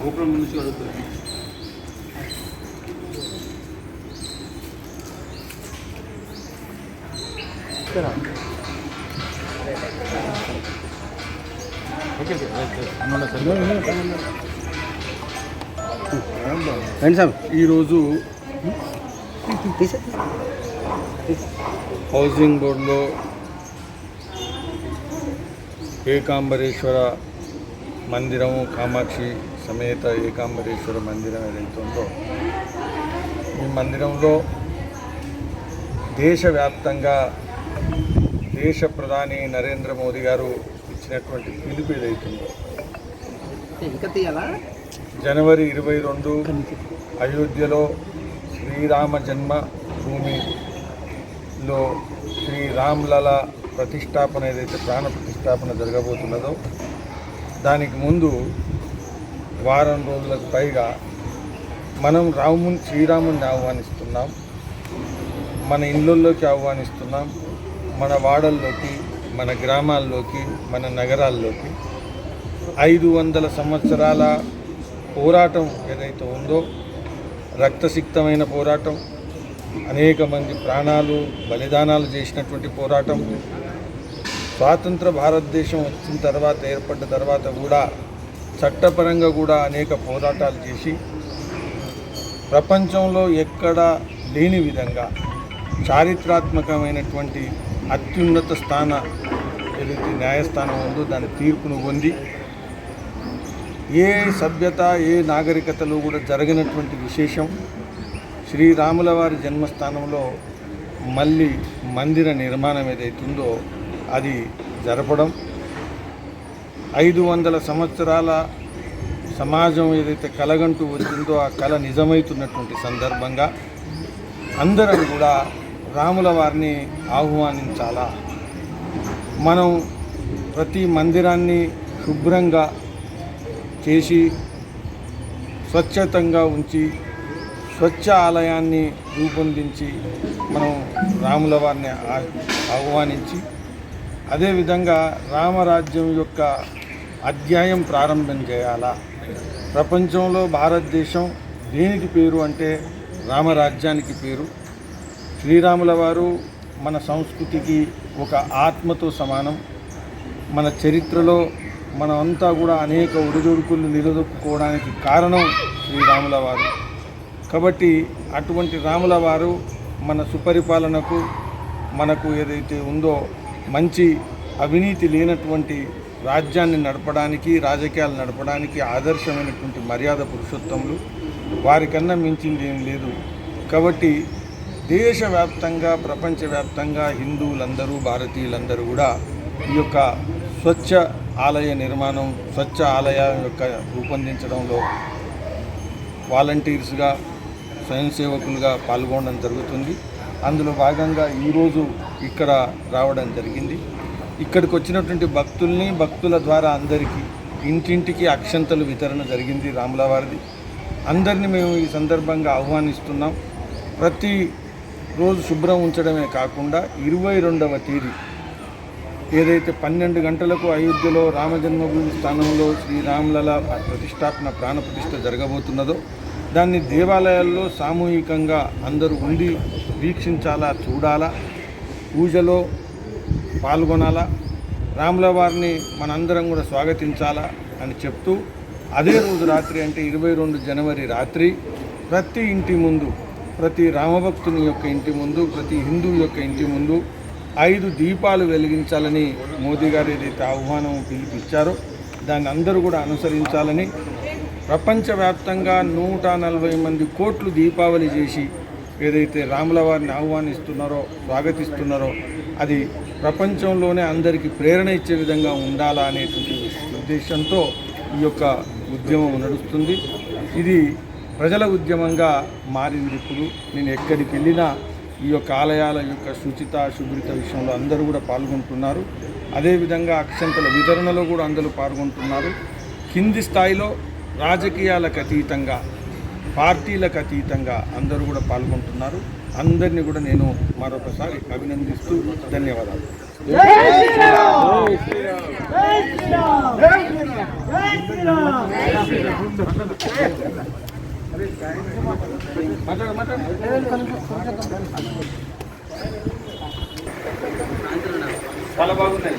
గోపురం నుంచి ఈరోజు హౌసింగ్ బోర్డులో ఏకాంబరేశ్వర మందిరము కామాక్షి సమేత ఏకాంబరేశ్వర మందిరం ఏదైతే ఉందో ఈ మందిరంలో దేశవ్యాప్తంగా దేశ ప్రధాని నరేంద్ర మోదీ గారు ఇచ్చినటువంటి పిలుపు ఏదైతుందో జనవరి ఇరవై రెండు అయోధ్యలో శ్రీరామ జన్మ భూమిలో శ్రీరామ్లల ప్రతిష్టాపన ఏదైతే ప్రాణ ప్రతిష్టాపన జరగబోతున్నదో దానికి ముందు వారం రోజులకు పైగా మనం రాముని శ్రీరాముని ఆహ్వానిస్తున్నాం. మన ఇళ్ళల్లోకి ఆహ్వానిస్తున్నాం. మన వాడల్లోకి మన గ్రామాల్లోకి మన నగరాల్లోకి. ఐదు వందల సంవత్సరాల పోరాటం ఏదైతే ఉందో రక్తసిక్తమైన పోరాటం అనేక మంది ప్రాణాలు బలిదానాలు చేసినటువంటి పోరాటం స్వాతంత్ర భారతదేశం వచ్చిన తర్వాత ఏర్పడిన తర్వాత కూడా చట్టపరంగా కూడా అనేక పోరాటాలు చేసి ప్రపంచంలో ఎక్కడా లేని విధంగా చారిత్రాత్మకమైనటువంటి అత్యున్నత స్థాన ఏదైతే న్యాయస్థానం ఉందో దాని తీర్పును పొంది ఏ సభ్యత ఏ నాగరికతలో కూడా జరిగినటువంటి విశేషం శ్రీరాముల వారి జన్మస్థానంలో మళ్ళీ మందిర నిర్మాణం ఏదైతుందో అది జరపడం. ఐదు వందల సంవత్సరాల సమాజం ఏదైతే కలగంటూ వచ్చిందో ఆ కళ నిజమవుతున్నటువంటి సందర్భంగా అందరం కూడా రాముల వారిని ఆహ్వానించాలా? మనం ప్రతి మందిరాన్ని శుభ్రంగా చేసి స్వచ్ఛతంగా ఉంచి స్వచ్ఛ ఆలయాన్ని రూపొందించి మనం రాముల వారిని ఆహ్వానించి అదేవిధంగా రామరాజ్యం యొక్క అధ్యాయం ప్రారంభం చేయాలా? ప్రపంచంలో భారతదేశం దేనికి పేరు అంటే రామరాజ్యానికి పేరు? శ్రీరాముల వారు మన సంస్కృతికి ఒక ఆత్మతో సమానం. మన చరిత్రలో మనమంతా కూడా అనేక ఒడిదొడుకులు నిలదొక్కుకోవడానికి కారణం శ్రీరాముల వారు. కాబట్టి అటువంటి రాముల వారు మన సుపరిపాలనకు మనకు ఏదైతే ఉందో మంచి అవినీతి లేనటువంటి రాజ్యాన్ని నడపడానికి రాజకీయాలు నడపడానికి ఆదర్శమైనటువంటి మర్యాద పురుషోత్తములు. వారికన్నా మించింది ఏం లేదు. కాబట్టి దేశవ్యాప్తంగా ప్రపంచవ్యాప్తంగా హిందువులందరూ భారతీయులందరూ కూడా ఈ యొక్క స్వచ్ఛ ఆలయ నిర్మాణం స్వచ్ఛ ఆలయం యొక్క రూపొందించడంలో వాలంటీర్స్గా స్వయం సేవకులుగా పాల్గొనడం జరుగుతుంది. అందులో భాగంగా ఈరోజు ఇక్కడ రావడం జరిగింది. ఇక్కడికి వచ్చినటువంటి భక్తుల్ని భక్తుల ద్వారా అందరికీ ఇంటింటికి అక్షంతలు వితరణ జరిగింది రాములవారిది. అందరినీ మేము ఈ సందర్భంగా ఆహ్వానిస్తున్నాం. ప్రతి రోజు శుభ్రం ఉంచడమే కాకుండా ఇరవై రెండవ తేదీ ఏదైతే పన్నెండు గంటలకు అయోధ్యలో రామజన్మభూమి స్థానంలో శ్రీరాములల ప్రతిష్టాపన ప్రాణ జరగబోతున్నదో దాన్ని దేవాలయాల్లో సామూహికంగా అందరూ ఉండి వీక్షించాలా చూడాలా పూజలో పాల్గొనాలా రాముల వారిని మనందరం కూడా స్వాగతించాలా అని చెప్తూ అదే రోజు రాత్రి అంటే ఇరవై రెండు జనవరి రాత్రి ప్రతి ఇంటి ముందు ప్రతి రామభక్తుని యొక్క ఇంటి ముందు ప్రతి హిందువు యొక్క ఇంటి ముందు ఐదు దీపాలు వెలిగించాలని మోదీ గారు ఏదైతే ఆహ్వానం పిలిపిచ్చారో దాన్ని అందరూ కూడా అనుసరించాలని ప్రపంచవ్యాప్తంగా నూట నలభై మంది కోట్లు దీపావళి చేసి ఏదైతే రాముల వారిని ఆహ్వానిస్తున్నారో స్వాగతిస్తున్నారో అది ప్రపంచంలోనే అందరికీ ప్రేరణ ఇచ్చే విధంగా ఉండాలా అనేటువంటి ఉద్దేశంతో ఈ యొక్క ఉద్యమం నడుస్తుంది. ఇది ప్రజల ఉద్యమంగా మారింది ఇప్పుడు. నేను ఎక్కడికి వెళ్ళినా ఈ యొక్క ఆలయాల యొక్క శుచిత శుభ్రత విషయంలో అందరూ కూడా పాల్గొంటున్నారు. అదేవిధంగా అక్షంతల వితరణలో కూడా అందరూ పాల్గొంటున్నారు. కింది స్థాయిలో రాజకీయాలకు అతీతంగా పార్టీలకు అతీతంగా అందరూ కూడా పాల్గొంటున్నారు. అందరినీ కూడా నేను మరొకసారి అభినందిస్తూ ధన్యవాదాలు. చాలా బాగున్నాయి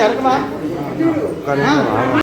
జరగవా